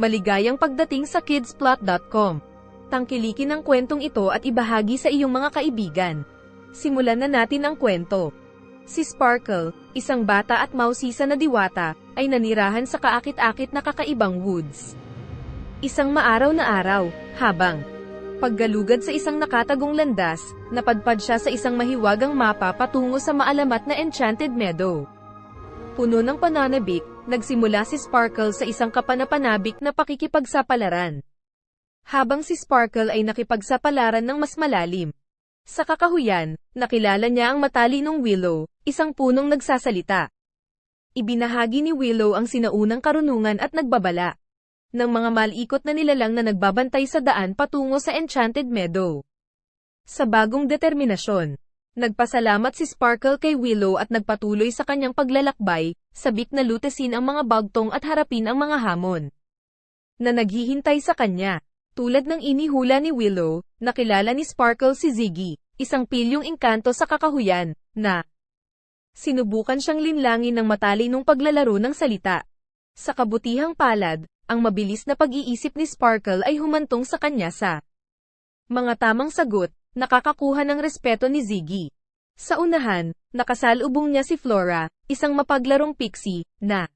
Maligayang pagdating sa kidsplot.com. Tangkilikin ang kwentong ito at ibahagi sa iyong mga kaibigan. Simulan na natin ang kwento. Si Sparkle, isang bata at mausisa na diwata, ay nanirahan sa kaakit-akit na kakaibang woods. Isang maaraw na araw, habang paggalugad sa isang nakatagong landas, napadpad siya sa isang mahiwagang mapa patungo sa maalamat na Enchanted Meadow. Puno ng pananabik, nagsimula si Sparkle sa isang kapanapanabik na pakikipagsapalaran. Habang si Sparkle ay nakipagsapalaran ng mas malalim. Sa kakahuyan, nakilala niya ang matalinong Willow, isang punong nagsasalita. Ibinahagi ni Willow ang sinaunang karunungan at nagbabala ng mga malikot na nilalang na nagbabantay sa daan patungo sa Enchanted Meadow. Sa bagong determinasyon, nagpasalamat si Sparkle kay Willow at nagpatuloy sa kanyang paglalakbay, sabik na lutesin ang mga bagtong at harapin ang mga hamon na naghihintay sa kanya. Tulad ng inihula ni Willow, nakilala ni Sparkle si Ziggy, isang pilyong engkanto sa kakahuyan, na sinubukan siyang linlangin ng matalinong paglalaro ng salita. Sa kabutihang palad, ang mabilis na pag-iisip ni Sparkle ay humantong sa kanya sa mga tamang sagot, nakakakuha ng respeto ni Ziggy. Sa unahan, nakasalubong niya si Flora, isang mapaglarong pixie, na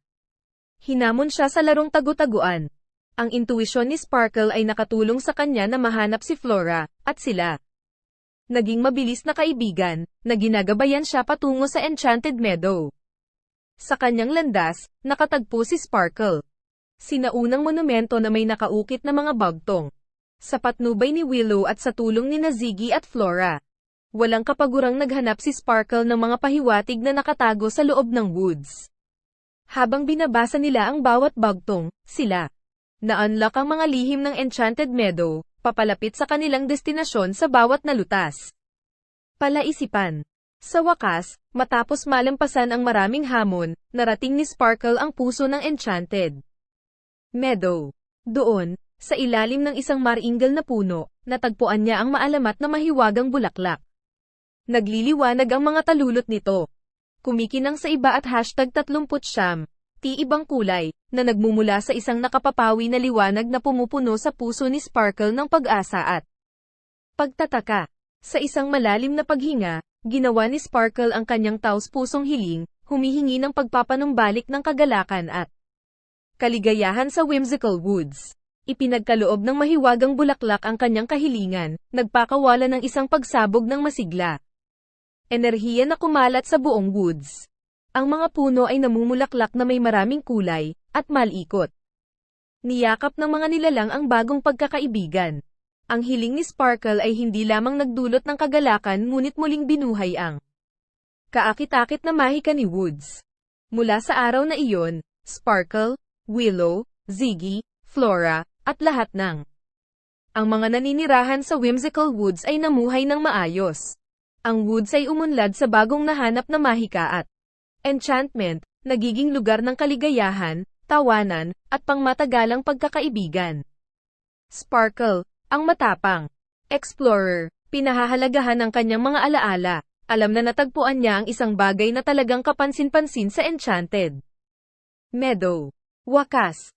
hinamon siya sa larong tagu-taguan. Ang intuisyon ni Sparkle ay nakatulong sa kanya na mahanap si Flora, at sila. Naging mabilis na kaibigan, na ginagabayan siya patungo sa Enchanted Meadow. Sa kanyang landas, nakatagpo si Sparkle. Sinaunang monumento na may nakaukit na mga bagtong. Sa patnubay ni Willow at sa tulong ni Nazigi at Flora. Walang kapagurang naghanap si Sparkle ng mga pahiwatig na nakatago sa loob ng woods. Habang binabasa nila ang bawat bagtong, sila na-unlock ang mga lihim ng Enchanted Meadow, papalapit sa kanilang destinasyon sa bawat nalutas. Palaisipan. Sa wakas, matapos malampasan ang maraming hamon, narating ni Sparkle ang puso ng Enchanted Meadow. Doon, sa ilalim ng isang maringal na puno, natagpuan niya ang maalamat na mahiwagang bulaklak. Nagliliwanag ang mga talulot nito. Kumikinang sa iba at hashtag 30 siyam, ti ibang kulay, na nagmumula sa isang nakapapawi na liwanag na pumupuno sa puso ni Sparkle ng pag-asa at pagtataka. Sa isang malalim na paghinga, ginawa ni Sparkle ang kanyang taos-pusong hiling, humihingi ng pagpapanumbalik ng kagalakan at kaligayahan sa whimsical woods. Ipinagkaloob ng mahiwagang bulaklak ang kanyang kahilingan, nagpakawala ng isang pagsabog ng masigla. Enerhiya na kumalat sa buong woods. Ang mga puno ay namumulaklak na may maraming kulay, at malikot. Niyakap ng mga nilalang ang bagong pagkakaibigan. Ang hiling ni Sparkle ay hindi lamang nagdulot ng kagalakan ngunit muling binuhay ang kaakit-akit na mahika ni Woods. Mula sa araw na iyon, Sparkle, Willow, Ziggy, Flora, at lahat ng ang mga naninirahan sa whimsical woods ay namuhay ng maayos. Ang woods ay umunlad sa bagong nahanap na mahika at enchantment, nagiging lugar ng kaligayahan, tawanan, at pangmatagalang pagkakaibigan. Sparkle, ang matapang explorer, pinahahalagahan ng kanyang mga alaala, alam na natagpuan niya ang isang bagay na talagang kapansin-pansin sa Enchanted Meadow. Wakas,